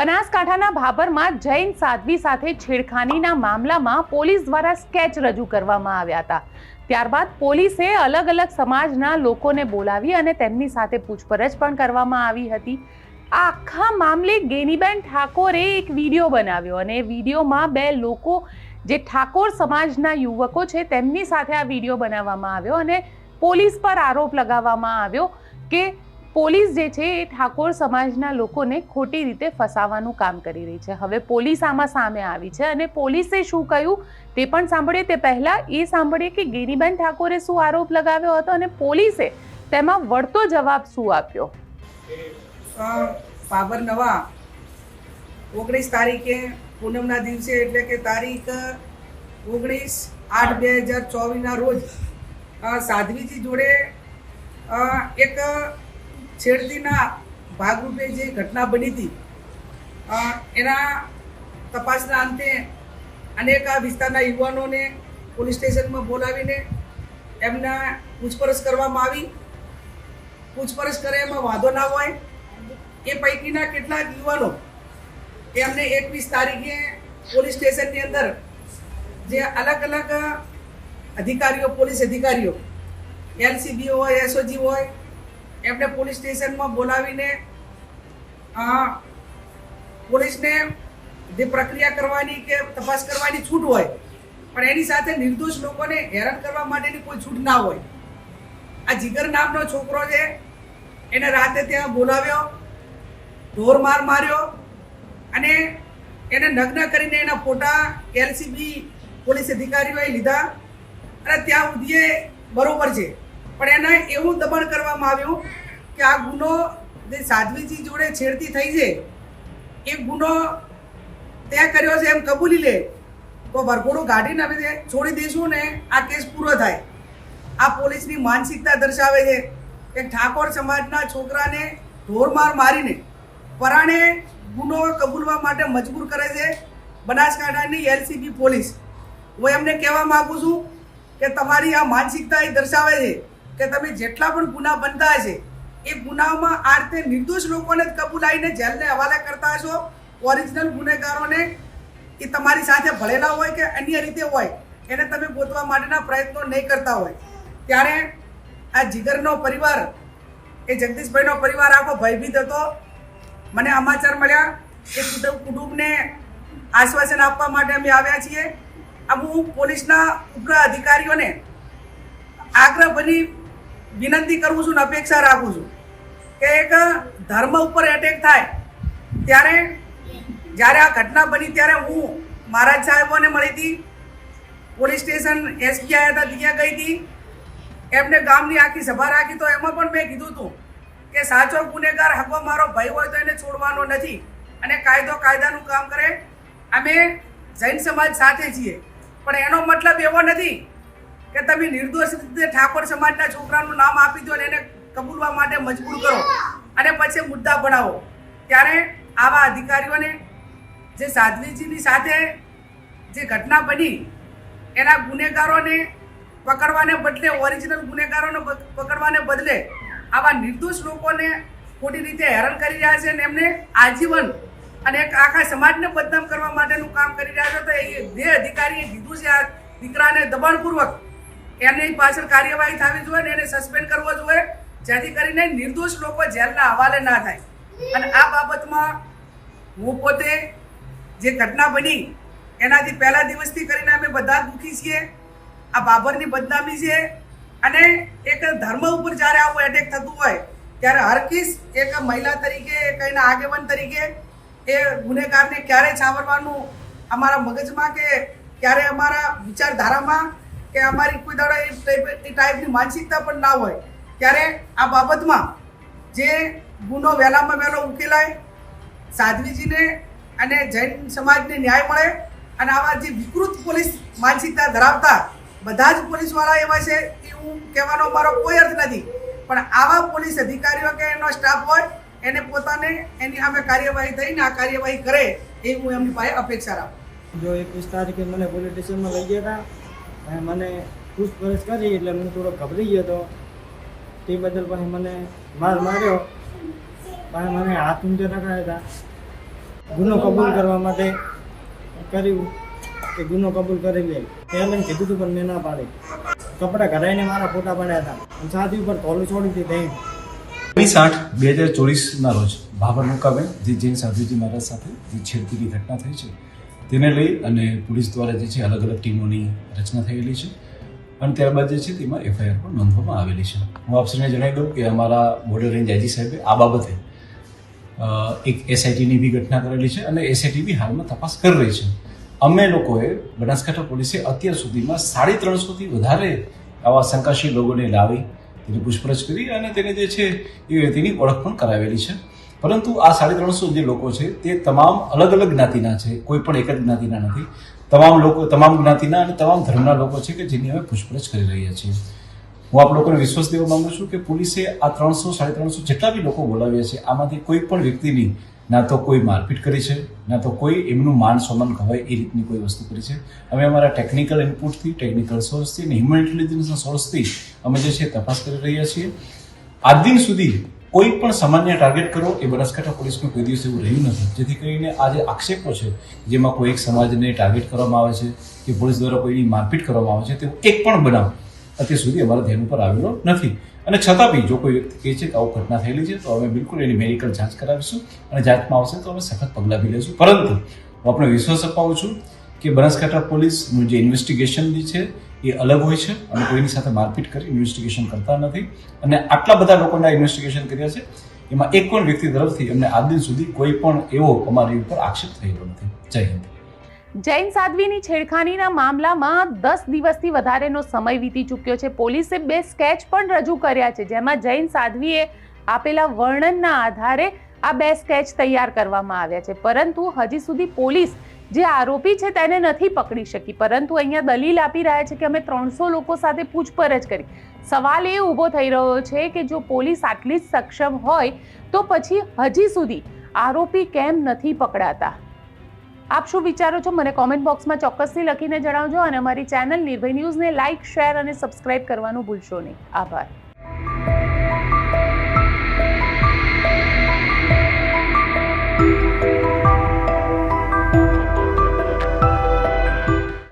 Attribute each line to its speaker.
Speaker 1: બનાસકાંઠાના ભાભરમાં જૈન સાધ્વી સાથે છેડખાનીના મામલામાં પોલીસ દ્વારા સ્કેચ રજૂ કરવામાં આવ્યા હતા. ત્યારબાદ પોલીસે અલગ અલગ સમાજના લોકોને બોલાવી અને તેમની સાથે પૂછપરછ પણ કરવામાં આવી હતી. આખા મામલે ગેનીબેન ઠાકોરે એક વીડિયો બનાવ્યો અને એ વિડીયોમાં બે લોકો, જે ઠાકોર સમાજના યુવકો છે, તેમની સાથે આ વીડિયો બનાવવામાં આવ્યો અને પોલીસ પર આરોપ લગાવવામાં આવ્યો કે પોલીસ જે છે એ ઠાકોર સમાજના લોકોને ખોટી રીતે ફસાવાનું કામ કરી રહી છે. હવે પોલીસ આમાં સામે આવી છે અને પોલીસે શું કહ્યું તે પણ સાંભળીએ. તે પહેલાં એ સાંભળીએ કે ગિરીબેન ઠાકોરે શું આરોપ લગાવ્યો હતો અને પોલીસે તેમાં વળતો જવાબ શું આપ્યો?
Speaker 2: પાબર નવા, ઓગણીસ તારીખે પૂનમના દિવસે એટલે કે તારીખ ઓગણીસ આઠ બે હજાર ચોવીસના રોજ સાધ્વીજી જોડે એક છેડતીના ભાગરૂપે જે ઘટના બની હતી એના તપાસના અંતે અનેક આ વિસ્તારના યુવાનોને પોલીસ સ્ટેશનમાં બોલાવીને એમના પૂછપરછ કરવામાં આવી. પૂછપરછ કરે, એમાં વાંધો ના હોય. એ પૈકીના કેટલાક યુવાનો એમને એકવીસ તારીખે પોલીસ સ્ટેશનની અંદર જે અલગ અલગ અધિકારીઓ, પોલીસ અધિકારીઓ, એલસીબી હોય, એસઓજી હોય એમને પોલીસ સ્ટેશનમાં બોલાવીને પોલીસને જે પ્રક્રિયા કરવાની કે તપાસ કરવાની છૂટ હોય, પણ એની સાથે નિર્દોષ લોકોને હેરાન કરવા માટેની કોઈ છૂટ ના હોય. આ જીગર નામનો છોકરો છે, એને રાતે ત્યાં બોલાવ્યો, ઢોર માર માર્યો અને એને નગ્ન કરીને એના ફોટા એલસીબી પોલીસ અધિકારીઓએ લીધા અને ત્યાં સુધી એ બરોબર છે. પણ એને એવું દબાણ કરવામાં આવ્યું કે આ ગુનો જે સાધ્વીજી જોડે છેડતી થઈ છે, એ ગુનો તે કર્યો છે એમ કબૂલી લે. તો વરઘોડો કાઢીને અમે છોડી દઈશું ને આ કેસ પૂરો થાય. આ પોલીસની માનસિકતા દર્શાવે છે કે ઠાકોર સમાજના છોકરાને ઢોરમાર મારીને પરાણે ગુનો કબૂલવા માટે મજબૂર કરે છે બનાસકાંઠાની એલસીબી પોલીસ. હું એમને કહેવા માગું છું કે તમારી આ માનસિકતા એ દર્શાવે છે કે તમે જેટલા પણ ગુના બનતા હશે, એ ગુનામાં આ રીતે નિર્દોષ લોકોને જ કબૂલાઈને જેલને હવાલે કરતા હશો. ઓરિજિનલ ગુનેગારોને એ તમારી સાથે ભળેલા હોય કે અન્ય રીતે હોય, એને તમે ગોતવા માટેના પ્રયત્નો નહીં કરતા હોય. ત્યારે આ જીગરનો પરિવાર, એ જગદીશભાઈનો પરિવાર આખો ભયભીત હતો. મને સમાચાર મળ્યા કે કુટુંબ, કુટુંબને આશ્વાસન આપવા માટે અમે આવ્યા છીએ. અમુક પોલીસના ઉગ્ર અધિકારીઓને આગ્રહ બની વિનંતી કરું છું ને અપેક્ષા રાખું છું કે એક ધર્મ ઉપર એટેક થાય, ત્યારે જ્યારે આ ઘટના બની ત્યારે હું મહારાજ સાહેબોને મળી હતી, પોલીસ સ્ટેશન એસપી આવ્યા હતા, ત્યાં ગઈ હતી. એમને ગામની આખી સભા રાખી, તો એમાં પણ મેં કીધું હતું કે સાચો ગુનેગાર હકો મારો ભાઈ હોય તો એને છોડવાનો નથી અને કાયદો કાયદાનું કામ કરે. અમે જૈન સમાજ સાથે છીએ, પણ એનો મતલબ એવો નથી કે તમે નિર્દોષ રીતે ઠાકોર સમાજના છોકરાનું નામ આપી દો અને એને કબૂલવા માટે મજબૂર કરો. અને પછી મુદ્દા બનાવો ત્યારે આવા અધિકારીઓને જે સાધ્વીજીની સાથે જે ઘટના બની, એના ગુનેગારોને પકડવાને બદલે, ઓરિજિનલ ગુનેગારોને પકડવાને બદલે આવા નિર્દોષ લોકોને ખોટી રીતે હેરાન કરી રહ્યા છે અને એમને આજીવન અને એક આખા સમાજને બદનામ કરવા માટેનું કામ કરી રહ્યા છે. તો એ બે અધિકારીએ કીધું છે આ દીકરાને દબાણપૂર્વક એની પાછળ કાર્યવાહી થવી જોઈએ ને એને સસ્પેન્ડ કરવો જોઈએ, જેથી કરીને નિર્દોષ લોકો જેલના હવાલે ના થાય. અને આ બાબતમાં હું પોતે જે ઘટના બની, એનાથી પહેલા દિવસથી કરીને અમે બધા દુઃખી છીએ, આ બાબરની બદનામી છે, અને એક ધર્મ ઉપર જ્યારે આવું એટેક થતું હોય, ત્યારે હરકીસ એક મહિલા તરીકે, એક એના આગેવાન તરીકે એ ગુનેગારને ક્યારે છાવરવાનું અમારા મગજમાં કે ક્યારે અમારા વિચારધારામાં કે અમારી કોઈ દાડો એ ટાઈપ- એ ટાઈપની માનસિકતા પણ ના હોય, ત્યારે આ બાબતમાં જે ગુનો વહેલામાં વહેલો ઉકેલાય, સાધ્વીજીને અને જૈન સમાજને ન્યાય મળે અને આવા જે વિકૃત પોલીસ માનસિકતા ધરાવતા બધા જ પોલીસવાળા એવા છે, એ હું કહેવાનો મારો કોઈ અર્થ નથી. પણ આવા પોલીસ અધિકારીઓ કે એનો સ્ટાફ હોય, એને પોતાને એની સામે કાર્યવાહી થઈને આ કાર્યવાહી કરે, એ હું એમની પાસે અપેક્ષા રાખું.
Speaker 3: જો એકવીસ તારીખે મને પોલીસ સ્ટેશનમાં લઈ ગયા હતા અને મને પૂછપરછ કરી એટલે હું થોડો ગભરી ગયો હતો તે બદલ પછી મને માર માર્યો. પછી મને હાથ ઊંચે રખાયા હતા ગુનો કબૂલ કરવા માટે કર્યું કે ગુનો કબૂલ કરી લે. પહેલાં કીધું હતું પણ મેં ના પાડી. કપડાં ઘરાઈને મારા ફોટા પાડ્યા હતા. અને છાતી ઉપર કોલું છોડી હતી ત્યાં
Speaker 4: વીસ આઠ બે હજાર ચોવીસના રોજ ભાભર મુકાબે જે જૈન સાધુજી મહારાજ સાથે જે છેડતીની ઘટના થઈ છે તેને લઈ અને પોલીસ દ્વારા જે છે અલગ અલગ ટીમોની રચના થયેલી છે. અને ત્યારબાદ જે છે તેમાં એફઆઈઆર પણ નોંધવામાં આવેલી છે. હું આપશ્રીને જણાવી દઉં કે અમારા બોર્ડર રેન્જ આઈજી સાહેબે આ બાબતે એક એસઆઈટીની બી ઘટના કરેલી છે અને એસઆઈટી બી હાલમાં તપાસ કરી રહી છે. અમે લોકોએ બનાસકાંઠા પોલીસે અત્યાર સુધીમાં સાડી ત્રણસોથી વધારે આવા શંકાશીલ લોકોને લાવી, તેની પૂછપરછ કરી અને તેને જે છે એ વ્યક્તિની ઓળખ પણ કરાવેલી છે. પરંતુ આ સાડી ત્રણસો જે લોકો છે, તે તમામ અલગ અલગ જ્ઞાતિના છે, કોઈ પણ એક જ જ્ઞાતિના નથી. તમામ લોકો, તમામ જ્ઞાતિના અને તમામ ધર્મના લોકો છે કે જેની અમે પૂછપરછ કરી રહ્યા છીએ. હું આપ લોકોને વિશ્વાસ દેવા માંગુ છું કે પોલીસે આ ત્રણસો, સાડી ત્રણસો જેટલા બી લોકો બોલાવ્યા છે, આમાંથી કોઈ પણ વ્યક્તિની ના તો કોઈ મારપીટ કરી છે, ના તો કોઈ એમનું માન સન્માન કહેવાય એ રીતની કોઈ વસ્તુ કરી છે. અમે અમારા ટેકનિકલ ઇનપુટથી, ટેકનિકલ સોર્સથી અને હ્યુમન ઇન્ટેલિજન્સના સોર્સથી અમે જે છે તપાસ કરી રહ્યા છીએ. આજ દિન સુધી કોઈ પણ સામાન્ય ટાર્ગેટ કરો એ બનાસકાંઠા પોલીસનું કોઈ દિવસ એવું રહ્યું નથી. જેથી કરીને આ જે આક્ષેપો છે, જેમાં કોઈ એક સમાજને ટાર્ગેટ કરવામાં આવે છે, કે પોલીસ દ્વારા કોઈની મારપીટ કરવામાં આવે છે તેવો એક પણ બનાવ અત્યાર સુધી અમારા ધ્યાન ઉપર આવેલો નથી. અને છતાં બી જો કોઈ વ્યક્તિ કહે છે કે આવું ઘટના થયેલી છે, તો અમે બિલકુલ એની મેડિકલ જાંચ કરાવીશું અને જાંચમાં આવશે તો અમે સખત પગલાં બી લઈશું. પરંતુ હું આપણે વિશ્વાસ અપાવું છું કે બનાસકાંઠા પોલીસનું જે ઇન્વેસ્ટિગેશન છે એ અલગ હોય છે અને કોઈની સાથે મારપીટ કરી ઇન્વેસ્ટિગેશન કરતા નથી. અને આટલા બધા લોકોના ઇન્વેસ્ટિગેશન કર્યા છે. એમાં એક પણ વ્યક્તિ તરફથી અમને આજ દિન સુધી કોઈ પણ એવો અમારી ઉપર આક્ષેપ થયેલો નથી. જય હિન્દ.
Speaker 1: જૈન સાધ્વીની છેડખાનીના મામલામાં દસ દિવસથી વધારેનો સમય વીતી ચૂક્યો છે. પોલીસે બે સ્કેચ પણ રજૂ કર્યા છે, જેમાં જૈન સાધ્વીએ આપેલા વર્ણનના આધારે આ બે સ્કેચ તૈયાર કરવામાં આવ્યા છે. પરંતુ હજી સુધી પોલીસ જે આરોપી છે તેને નથી પકડી શકી. પરંતુ અહીંયા દલીલ આપી રહ્યા છે કે અમે ત્રણસો લોકો સાથે પૂછપરછ કરી. સવાલ એ ઊભો થઈ રહ્યો છે કે જો પોલીસ આટલી જ સક્ષમ હોય, તો પછી હજી સુધી આરોપી કેમ નથી પકડાતા? આપ શું વિચારો છો? મને કોમેન્ટ બોક્સમાં ચોક્કસથી લખીને જણાવજો અને અમારી ચેનલ નિર્ભય ન્યૂઝને લાઇક, શેર અને સબસ્ક્રાઇબ કરવાનું ભૂલશો નહીં. આભાર.